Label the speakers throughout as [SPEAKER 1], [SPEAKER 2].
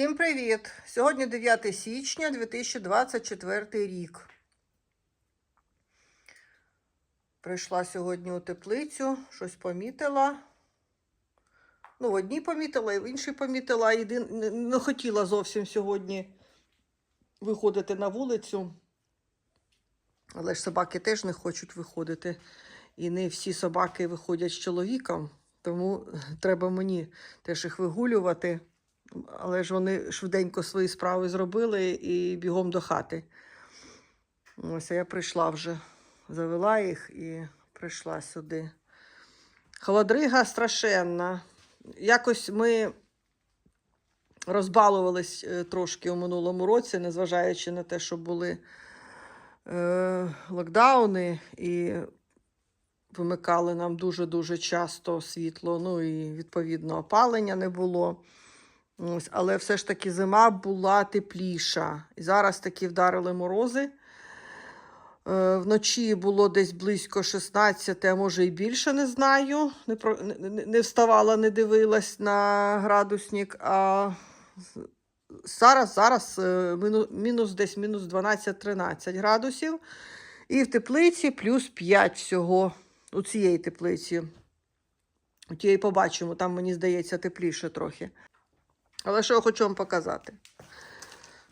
[SPEAKER 1] Всім привіт! Сьогодні 9 січня 2024 рік. Прийшла сьогодні у теплицю, щось помітила. Ну, в одній помітила, і в іншій помітила. Єдин... не- хотіла зовсім сьогодні виходити на вулицю. Але ж собаки теж не хочуть виходити. І не всі собаки виходять з чоловіком, тому треба мені теж їх вигулювати. Але ж вони швиденько свої справи зробили і бігом до хати. Ось я прийшла вже, завела їх і прийшла сюди. Холодрига страшенна. Якось ми розбалувались е, трошки у минулому році, незважаючи на те, що були е, локдауни і вимикали нам дуже-дуже часто світло, ну і відповідно опалення не було. Ось, але все ж таки зима була тепліша. І зараз таки вдарили морози. Е, вночі було десь близько 16, а може і більше, не знаю. Не, про, не, вставала, не дивилась на градусник. А зараз, зараз е, міну- мінус десь мінус 12-13 градусів. І в теплиці плюс 5 всього у цієї теплиці. У тієї побачимо, там, мені здається, тепліше трохи. Але що я хочу вам показати?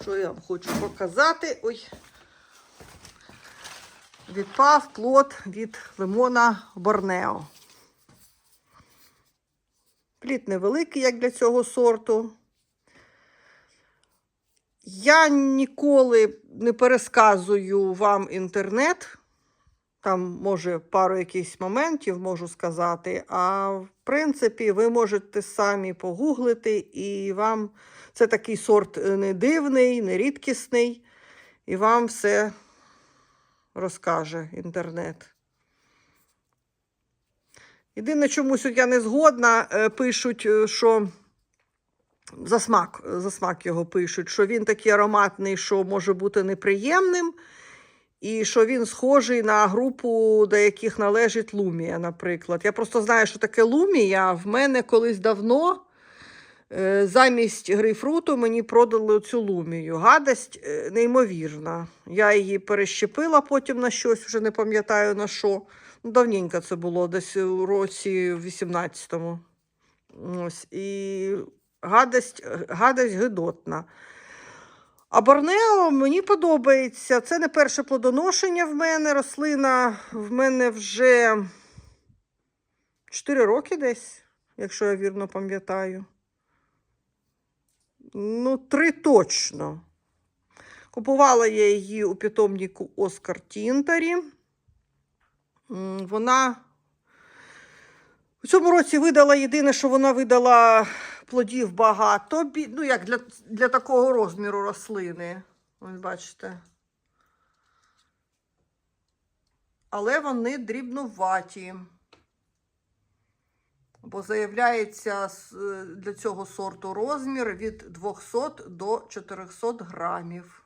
[SPEAKER 1] Що я вам хочу показати? Ой. Відпав плод від лимона Борнео. Плід невеликий, як для цього сорту. Я ніколи не пересказую вам інтернет. Там, може, пару якихось моментів можу сказати. А в принципі, ви можете самі погуглити, і вам це такий сорт е, не дивний, не рідкісний, і вам все розкаже інтернет. Єдине, чомусь я не згодна, е, пишуть, е, що за смак, за смак його пишуть, що він такий ароматний, що може бути неприємним. І що він схожий на групу, до яких належить Лумія, наприклад. Я просто знаю, що таке Лумія. В мене колись давно е, замість грейпфруту мені продали цю лумію. Гадость е, неймовірна. Я її перещепила потім на щось, вже не пам'ятаю на що. Ну, давненько це було, десь у році 18-му. Ось. І гадость, гадость гидотна. А Борнео мені подобається. Це не перше плодоношення в мене. Рослина в мене вже 4 роки десь, якщо я вірно пам'ятаю. Ну, три точно. Купувала я її у питомнику Оскар Тінтарі. Вона у цьому році видала єдине, що вона видала плодів багато, ну як для, для такого розміру рослини. Ось бачите. Але вони дрібнуваті. Бо заявляється е, для цього сорту розмір від 200 до 400 грамів.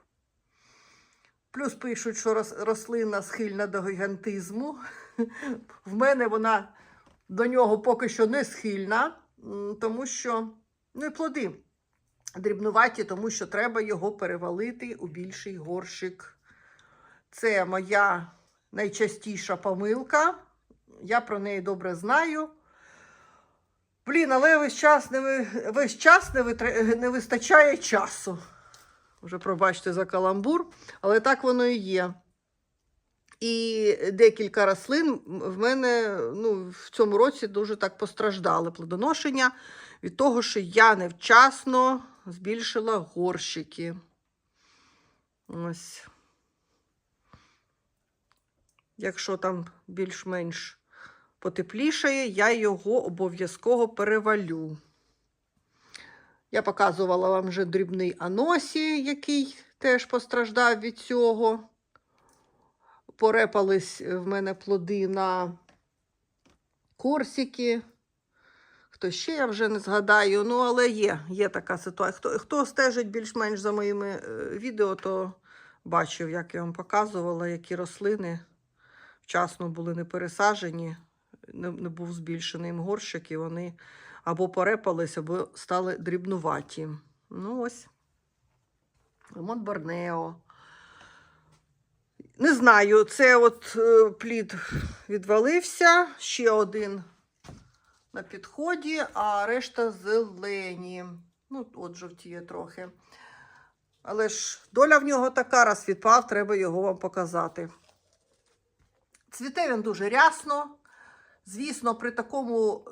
[SPEAKER 1] Плюс пишуть, що рослина схильна до гігантизму. В мене вона до нього поки що не схильна, тому що ну і плоди дрібнуваті, тому що треба його перевалити у більший горщик. Це моя найчастіша помилка. Я про неї добре знаю. Блін, але весь час не, весь час не, не вистачає часу. Вже пробачте за каламбур, але так воно і є. І декілька рослин в мене ну, в цьому році дуже так постраждали плодоношення від того, що я невчасно збільшила горщики. Ось. Якщо там більш-менш потеплішає, я його обов'язково перевалю. Я показувала вам вже дрібний аносі, який теж постраждав від цього. Порепались в мене плоди на корсики. Хто ще я вже не згадаю, ну але є, є така ситуація. Хто, хто стежить більш-менш за моїми е, відео, то бачив, як я вам показувала, які рослини вчасно були не пересаджені, не, не був збільшений їм горщик, і вони або порепались, або стали дрібнуваті. Ну ось. Лимон Борнео. Не знаю, це от е, плід відвалився, ще один на підході, а решта зелені. Ну, от жовтіє трохи. Але ж доля в нього така, раз відпав, треба його вам показати. Цвіте він дуже рясно. Звісно, при такому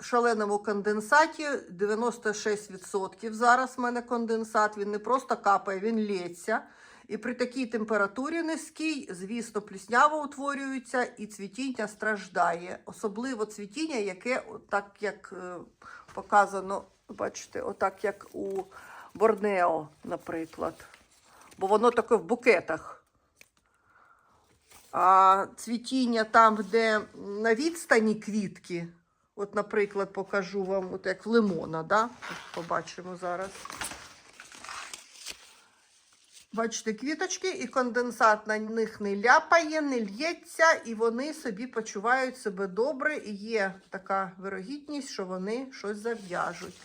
[SPEAKER 1] шаленому конденсаті 96% зараз в мене конденсат. Він не просто капає, він лється. І при такій температурі низькій, звісно, пліснява утворюється і цвітіння страждає. Особливо цвітіння, яке, так як е, показано, бачите, отак як у Борнео, наприклад. Бо воно таке в букетах. А цвітіння там, де на відстані квітки, от, наприклад, покажу вам, от як в лимона, да? Побачимо зараз. Бачите, квіточки, і конденсат на них не ляпає, не лється, і вони собі почувають себе добре, і є така вирогідність, що вони щось зав'яжуть.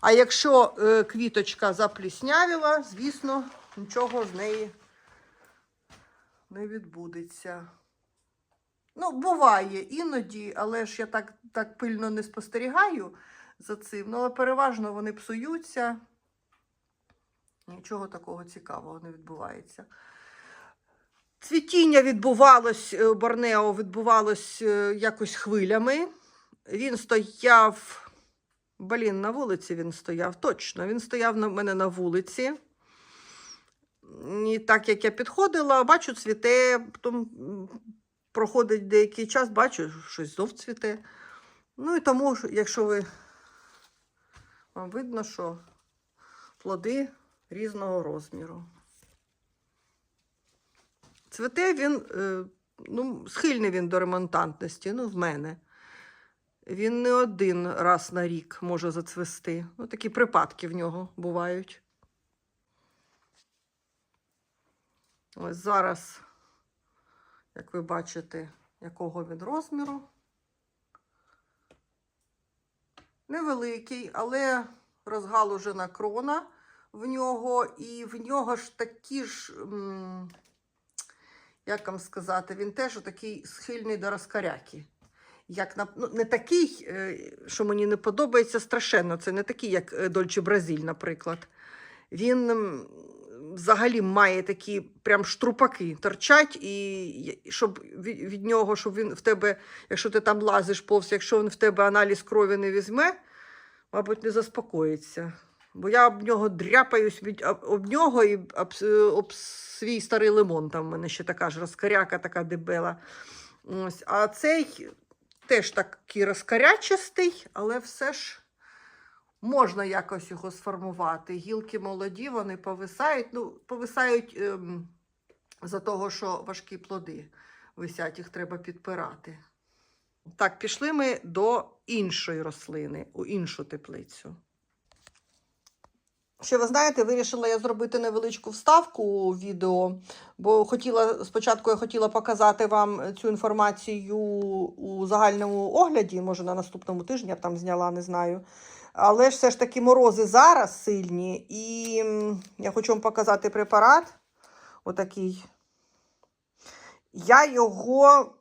[SPEAKER 1] А якщо е, квіточка запліснявіла, звісно, нічого з неї не відбудеться. Ну, буває іноді, але ж я так, так пильно не спостерігаю за цим. Ну, але переважно вони псуються. Нічого такого цікавого не відбувається. Цвітіння відбувалось, е, Борнео відбувалось е, якось хвилями. Він стояв, блін, на вулиці він стояв, точно. Він стояв на мене на вулиці. І так як я підходила, бачу, цвіте, потім проходить деякий час, бачу, щось знов цвіте. Ну і тому, якщо ви вам видно, що плоди різного розміру. Цвіте він, е, ну, схильний він до ремонтантності, ну, в мене. Він не один раз на рік може зацвести. Ну, такі припадки в нього бувають. Ось зараз, як ви бачите, якого він розміру. Невеликий, але розгалужена крона в нього, і в нього ж такі ж, як вам сказати, він теж такий схильний до розкаряки. Як на, ну, не такий, е, що мені не подобається страшенно. Це не такий, як е, Дольче Бразиль, наприклад. Він взагалі має такі прям штрупаки торчать, і щоб від нього, щоб він в тебе, якщо ти там лазиш повз, якщо він в тебе аналіз крові не візьме, мабуть, не заспокоїться. Бо я об нього дряпаюсь від об, нього і об, об свій старий лимон. Там в мене ще така ж розкаряка, така дебела. Ось. А цей теж такий розкарячистий, але все ж можна якось його сформувати. Гілки молоді, вони повисають. Ну, повисають ем, за того, що важкі плоди висять, їх треба підпирати. Так, пішли ми до іншої рослини, у іншу теплицю. Ще ви знаєте, вирішила я зробити невеличку вставку відео, бо хотіла спочатку я хотіла показати вам цю інформацію у загальному огляді, може на наступному тижні я б там зняла, не знаю. Але ж все ж таки морози зараз сильні, і я хочу вам показати препарат. Отакий. Я його,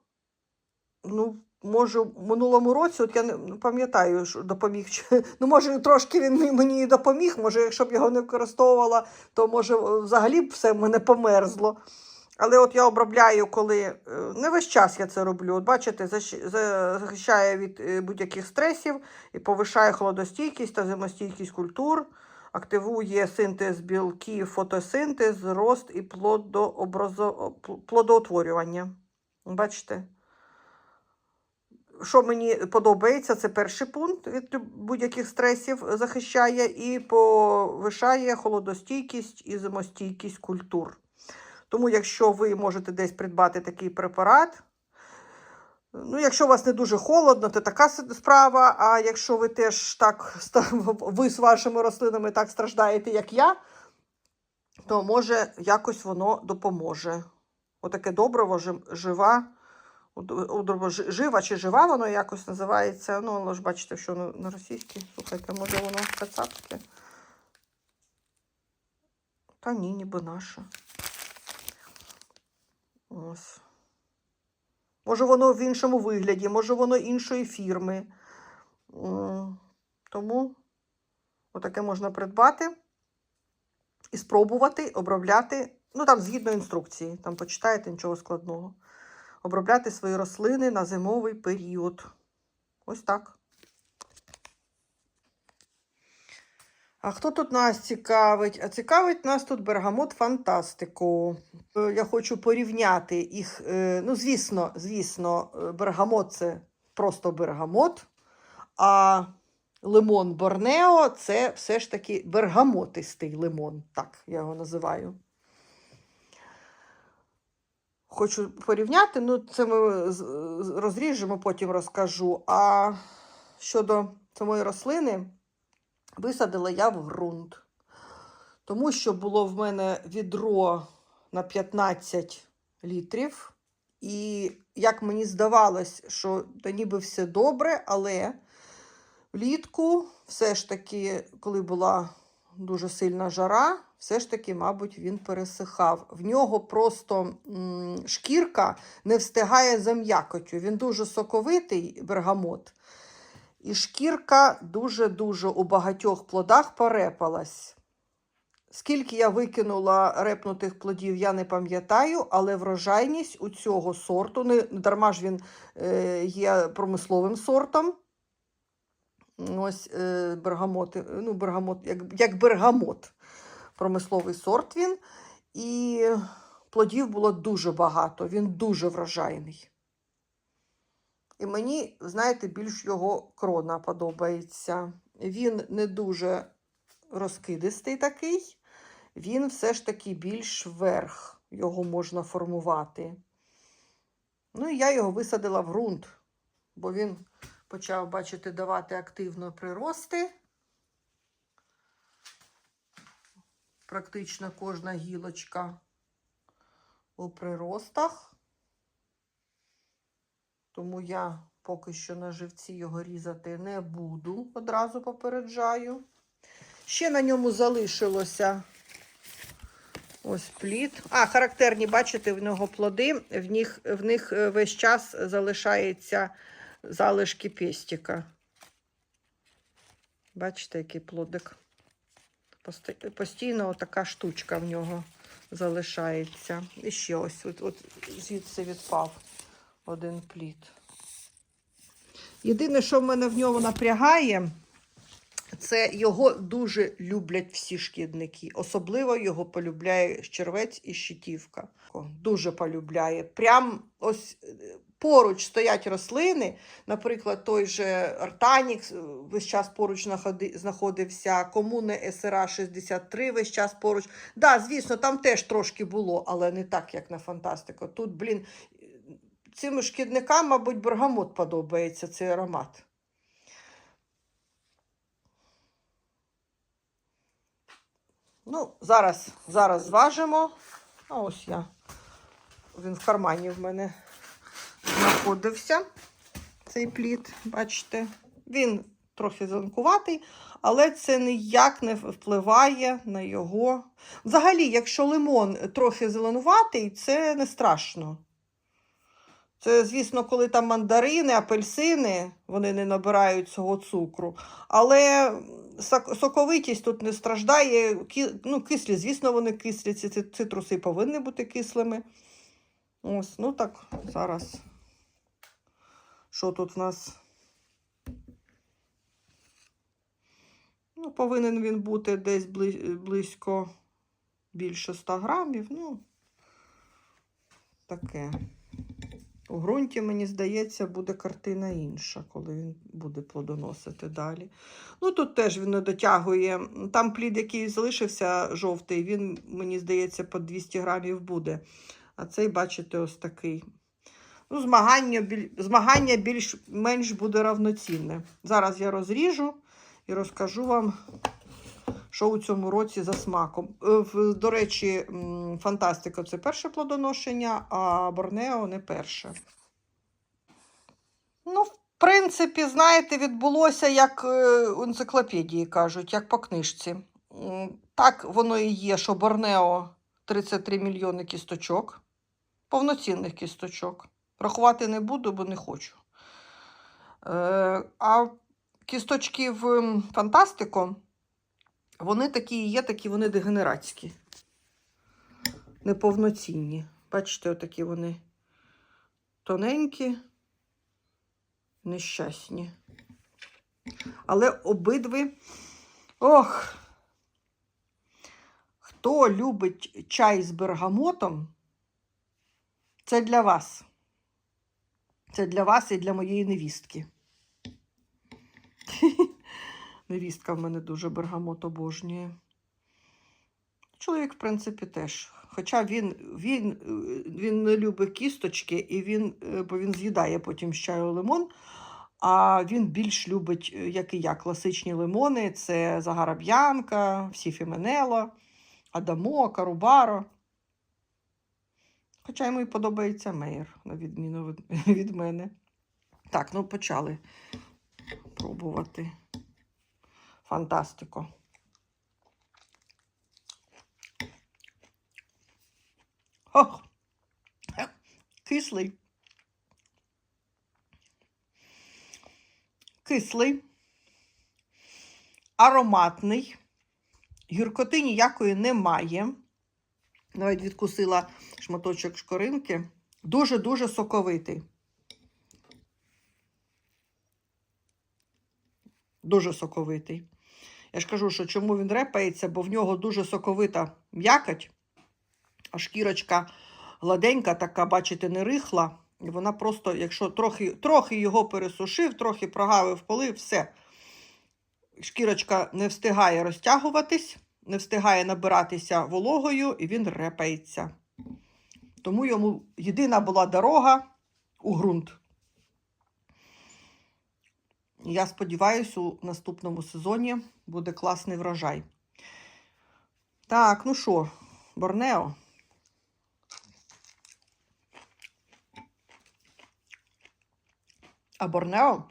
[SPEAKER 1] ну, може, в минулому році, от я не не пам'ятаю, що допоміг. Ну, може, трошки він мені- і допоміг. Може, якщо б його не використовувала, то може взагалі б все в мене померзло. Але от я обробляю, коли е, не весь час я це роблю. От бачите, захищає від е, будь-яких стресів і повишає холодостійкість та зимостійкість культур, активує синтез білків, фотосинтез, рост і плодообразо- пл- плодоутворювання. Бачите? Що мені подобається, це перший пункт від будь-яких стресів захищає і повишає холодостійкість і зимостійкість культур. Тому, якщо ви можете десь придбати такий препарат, ну, якщо у вас не дуже холодно, то така справа. А якщо ви теж так ви з вашими рослинами так страждаєте, як я, то може якось воно допоможе. Отаке добриво, жива. Жива чи жива воно якось називається. Ну, але ж бачите, що на, російській. Слухайте, може воно кацапське. Та ні, ніби наша. Ось. Може, воно в іншому вигляді, може, воно іншої фірми. Тому отаке можна придбати і спробувати обробляти. Ну, там згідно інструкції, там почитаєте нічого складного. Обробляти свої рослини на зимовий період. Ось так. А хто тут нас цікавить? А цікавить нас тут бергамот фантастику. Е, Я хочу порівняти їх. е, Ну, звісно, звісно, е, бергамот це просто бергамот, а лимон Борнео це все ж таки бергамотистий лимон. Так я його називаю. Хочу порівняти, ну це ми розріжемо, потім розкажу. А щодо самої рослини, висадила я в ґрунт. Тому що було в мене відро на 15 літрів. І як мені здавалось, що та ніби все добре, але влітку, все ж таки, коли була дуже сильна жара, все ж таки, мабуть, він пересихав. В нього просто шкірка не встигає за м'якотю. Він дуже соковитий бергамот. І шкірка дуже-дуже у багатьох плодах порепалась. Скільки я викинула репнутих плодів, я не пам'ятаю, але врожайність у цього сорту, не дарма ж він е, є промисловим сортом. Ось е, бергамот, е, ну, бергамот, як, як бергамот, промисловий сорт він. І плодів було дуже багато, він дуже врожайний. І мені, знаєте, більш його крона подобається. Він не дуже розкидистий такий, він все ж таки більш вверх його можна формувати. Ну і я його висадила в ґрунт, бо він почав, бачите, давати активно прирости. Практично кожна гілочка у приростах. Тому я поки що на живці його різати не буду, одразу попереджаю. Ще на ньому залишилося ось плід. А, характерні, бачите, в нього плоди, в них, в них е, весь час залишається залишки пестика. Бачите, який плодик. Постійно така штучка в нього залишається. І ще ось, от, от звідси відпав один плід. Єдине, що в мене в ньому напрягає, це його дуже люблять всі шкідники. Особливо його полюбляє щервець і щитівка. Дуже полюбляє. Прям ось поруч стоять рослини, наприклад, той же Артанікс е, весь час поруч знаходився, комуни СРА 63 весь час поруч. Да, звісно, там теж трошки було, але не так, як на Фантастико. Тут, блін, е, цим шкідникам, мабуть, бергамот подобається цей аромат. Ну, зараз, зараз зважимо. А ось я. Він в кармані в мене знаходився. Цей плід, бачите. Він трохи зеленкуватий, але це ніяк не впливає на його. Взагалі, якщо лимон трохи зеленуватий, це не страшно. Це, звісно, коли там мандарини, апельсини, вони не набирають цього цукру. Але соковитість тут не страждає. Ну, кислі, звісно, вони кислі. Ці цитруси повинні бути кислими. Ось, ну так, зараз. Що тут в нас? Ну, повинен він бути десь близько більше 100 грамів. Ну, таке. У ґрунті, мені здається, буде картина інша, коли він буде плодоносити далі. Ну, тут теж він не дотягує. Там плід, який залишився жовтий, він, мені здається, по 200 грамів буде. А цей, бачите, ось такий. Ну, змагання, біль- змагання більш-менш буде равноцінне. Зараз я розріжу і розкажу вам, що у цьому році за смаком. Е, До речі, фантастика це перше плодоношення, а Борнео не перше. Ну, в принципі, знаєте, відбулося, як е, у енциклопедії кажуть, як по книжці. Так воно і є, що Борнео 33 мільйони кісточок, повноцінних кісточок. Рахувати не буду, бо не хочу. Е, а кісточки в Фантастико, вони такі є, такі вони дегенератські. Неповноцінні. Бачите, отакі вони тоненькі, нещасні. Але обидві. Ох! Хто любить чай з бергамотом, це для вас. Це для вас і для моєї невістки. Невістка в мене дуже бергамот обожнює. Чоловік, в принципі, теж. Хоча він, він, він не любить кісточки, і він, е, бо він з'їдає потім з чаю лимон. А він більш любить, е, як і я, класичні лимони. Це Загараб'янка, всі Фіменело, Адамо, Карубаро. Хоча йому і подобається мейер, на відміну від, мене. Так, ну почали пробувати. Фантастико. Ох, кислий. Кислий, ароматний, гіркоти ніякої немає. Навіть відкусила шматочок шкоринки. Дуже-дуже соковитий. Дуже соковитий. Я ж кажу, що чому він репається, бо в нього дуже соковита м'якоть, а шкірочка гладенька, така, бачите, не рихла. І вона просто, якщо трохи, трохи його пересушив, трохи прогавив поли, все. Шкірочка не встигає розтягуватись, не встигає набиратися вологою, і він репається. Тому йому єдина була дорога у ґрунт. Я сподіваюся, у наступному сезоні буде класний врожай. Так, ну що, Борнео. А Борнео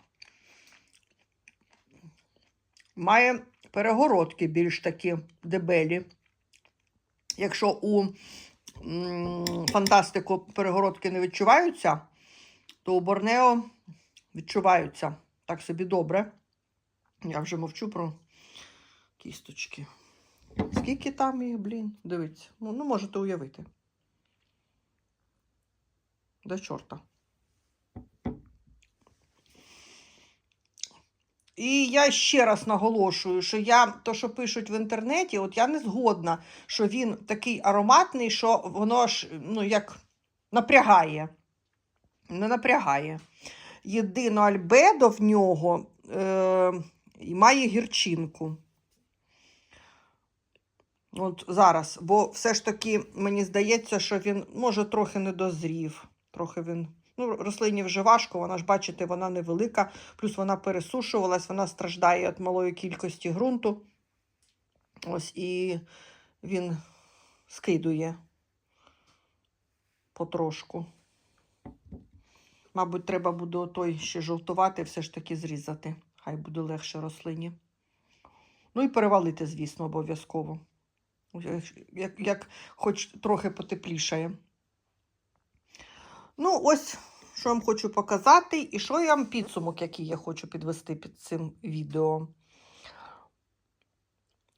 [SPEAKER 1] має перегородки більш такі дебелі. Якщо у фантастику перегородки не відчуваються, то у Борнео відчуваються так собі добре. Я вже мовчу про кісточки. Скільки там їх, блін, дивіться. Ну, ну можете уявити. До чорта. І я ще раз наголошую, що я то, що пишуть в інтернеті, от я не згодна, що він такий ароматний, що воно ж ну, як напрягає. Не напрягає. Єдино альбедо в нього е, має гірчинку. От зараз, бо все ж таки мені здається, що він може трохи не дозрів. Трохи він. Ну, рослині вже важко, вона ж, бачите, вона невелика, плюс вона пересушувалась, вона страждає від малої кількості ґрунту. Ось і він скидує потрошку. Мабуть, треба буде той ще жовтувати, все ж таки зрізати. Хай буде легше рослині. Ну і перевалити, звісно, обов'язково. Як, як хоч трохи потеплішає. Ну, ось, що я вам хочу показати, і що я вам підсумок, який я хочу підвести під цим відео.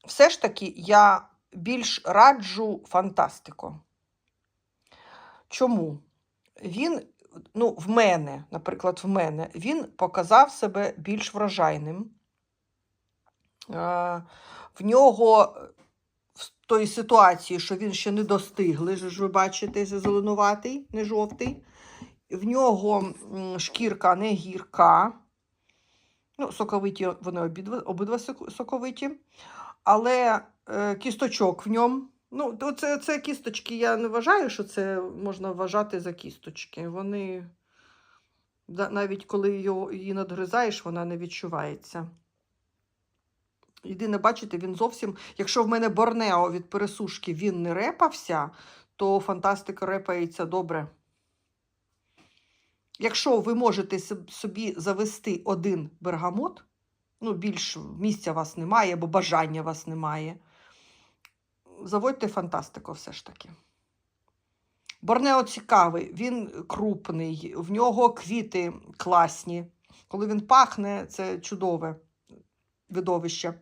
[SPEAKER 1] Все ж таки, я більш раджу фантастику. Чому? Він, ну, в мене, наприклад, в мене, він показав себе більш врожайним. Е, В нього в тої ситуації, що він ще не достиглий, ж ви бачите, зеленуватий, не жовтий. В нього шкірка не гірка. Ну, соковиті, вони обидва, обидва соковиті. Але е, кісточок в ньому. Ну, це, це кісточки, я не вважаю, що це можна вважати за кісточки. Вони, навіть коли його, її надгризаєш, вона не відчувається. Єдине, бачите, він зовсім. Якщо в мене борнео від пересушки він не репався, то фантастика репається добре. Якщо ви можете собі завести один бергамот, ну, більш місця вас немає, або бажання вас немає, заводьте фантастику все ж таки. Борнео цікавий, він крупний, в нього квіти класні. Коли він пахне, це чудове видовище.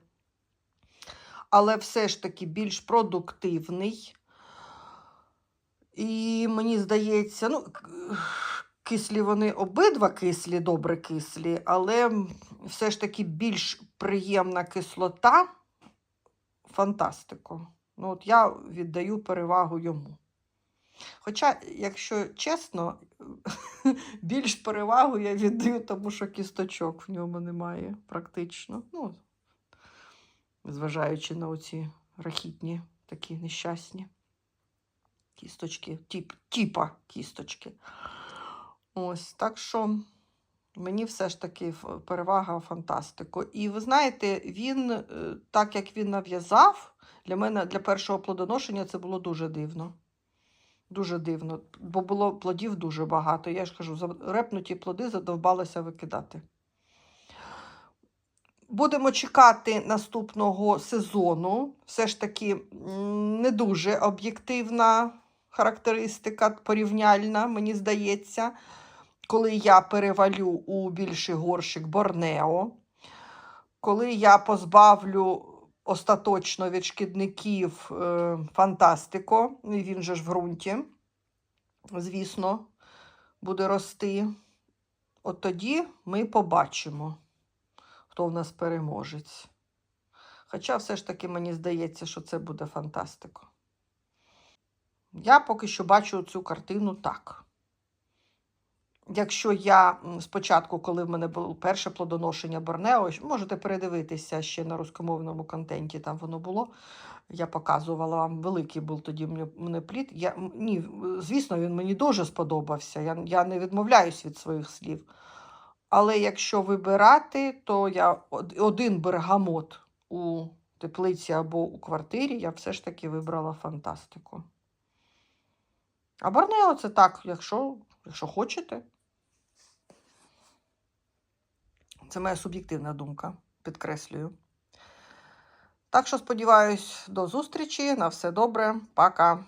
[SPEAKER 1] Але все ж таки більш продуктивний. І мені здається, ну, кислі вони обидва кислі, добре кислі, але все ж таки більш приємна кислота фантастику. Ну, от я віддаю перевагу йому. Хоча, якщо чесно, більш перевагу я віддаю, тому що кісточок в ньому немає практично. Ну, зважаючи на оці рахітні такі нещасні кісточки, тип, типа кісточки. Ось, так що мені все ж таки перевага фантастику. І ви знаєте, він, е, так як він нав'язав, для мене для першого плодоношення це було дуже дивно. Дуже дивно, бо було плодів дуже багато. Я ж кажу, репнуті плоди задовбалася викидати. Будемо чекати наступного сезону. Все ж таки не дуже об'єктивна характеристика, порівняльна, мені здається, коли я перевалю у більший горщик Борнео, коли я позбавлю остаточно від шкідників е, Фантастико, і він же ж в ґрунті, звісно, буде рости. От тоді ми побачимо, хто в нас переможець. Хоча все ж таки мені здається, що це буде фантастико. Я поки що бачу цю картину так. Якщо я спочатку, коли в мене було перше плодоношення Борнео, можете передивитися ще на рускомовному контенті, там воно було. Я показувала вам, великий був тоді мене- плід. Я, ні, звісно, він мені дуже сподобався. Я, я не відмовляюсь від своїх слів. Але якщо вибирати, то я один бергамот у теплиці або у квартирі, я все ж таки вибрала фантастику. А Борнео це так, якщо, якщо хочете. Це моя суб'єктивна думка, підкреслюю. Так що сподіваюсь, до зустрічі. На все добре. Пока.